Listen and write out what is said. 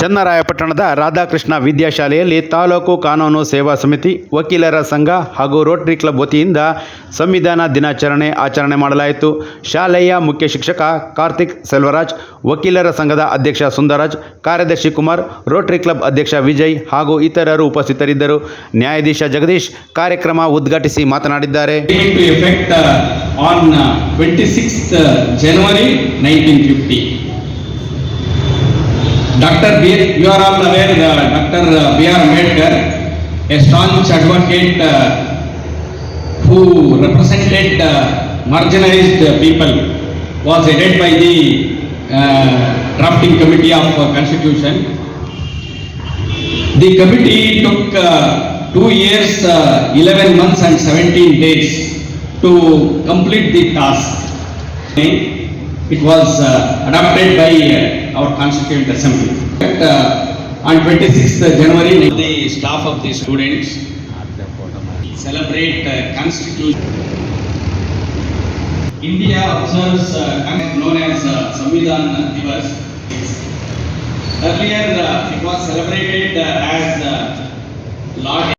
ಚನ್ನರಾಯಪಟ್ಟಣದ ರಾಧಾಕೃಷ್ಣ ವಿದ್ಯಾಶಾಲೆಯಲ್ಲಿ ತಾಲೂಕು ಕಾನೂನು ಸೇವಾ ಸಮಿತಿ ವಕೀಲರ ಸಂಘ ಹಾಗೂ ರೋಟರಿ ಕ್ಲಬ್ ವತಿಯಿಂದ ಸಂವಿಧಾನ ದಿನಾಚರಣೆ ಆಚರಣೆ ಮಾಡಲಾಯಿತು. ಶಾಲೆಯ ಮುಖ್ಯ ಶಿಕ್ಷಕ ಕಾರ್ತಿಕ್ ಸೆಲ್ವರಾಜ್, ವಕೀಲರ ಸಂಘದ ಅಧ್ಯಕ್ಷ ಸುಂದರಾಜ್ ಕಾರ್ಯದರ್ಶಿ ಕುಮಾರ್, ರೋಟರಿ ಕ್ಲಬ್ ಅಧ್ಯಕ್ಷ ವಿಜಯ್ ಹಾಗೂ ಇತರರು ಉಪಸ್ಥಿತರಿದ್ದರು. ನ್ಯಾಯಾಧೀಶ ಜಗದೀಶ್ ಕಾರ್ಯಕ್ರಮ ಉದ್ಘಾಟಿಸಿ ಮಾತನಾಡಿದ್ದಾರೆ. ಜನವರಿ into Dr. B. You are all aware, uh, Dr. B. R. Ambedkar, a staunch advocate uh, who represented uh, marginalized people, was headed by the uh, drafting committee of uh, constitution. The committee took uh, two years, uh, 11 months and 17 days to complete the task. It was uh, adopted by uh, our Constituent Assembly. But, uh, On 26th January, the staff of the students celebrate uh, Constitution. India observes uh, known as uh, Samvidhan Divas. Earlier, uh, it was celebrated uh, as uh, Lord